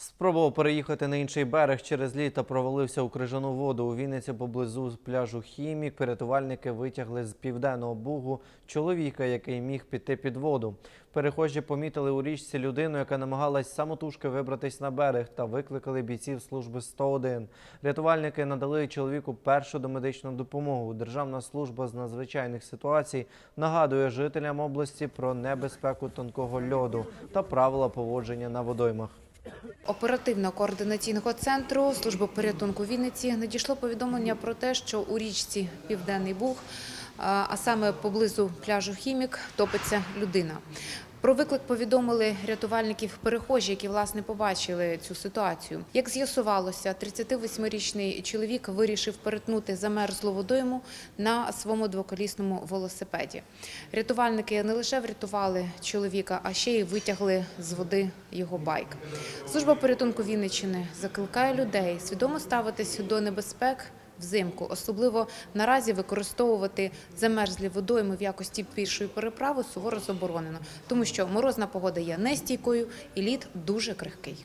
Спробував переїхати на інший берег через лід та провалився у крижану воду. У Вінниці поблизу пляжу Хімік рятувальники витягли з південного бугу чоловіка, який міг піти під воду. Перехожі помітили у річці людину, яка намагалась самотужки вибратись на берег та викликали бійців служби 101. Рятувальники надали чоловіку першу домедичну допомогу. Державна служба з надзвичайних ситуацій нагадує жителям області про небезпеку тонкого льоду та правила поводження на водоймах. Оперативно-координаційного центру служби порятунку Вінниці надійшло повідомлення про те, що у річці Південний Буг, а саме поблизу пляжу Хімік, топиться людина. Про виклик повідомили рятувальників перехожі, які власне побачили цю ситуацію. Як з'ясувалося, 38-річний чоловік вирішив перетнути замерзлу водойму на своєму двоколісному велосипеді. Рятувальники не лише врятували чоловіка, а ще й витягли з води його байк. Служба порятунку Вінниччини закликає людей свідомо ставитись до небезпек взимку, особливо наразі використовувати замерзлі водойми в якості пішої переправи суворо заборонено, тому що морозна погода є нестійкою і лід дуже крихкий.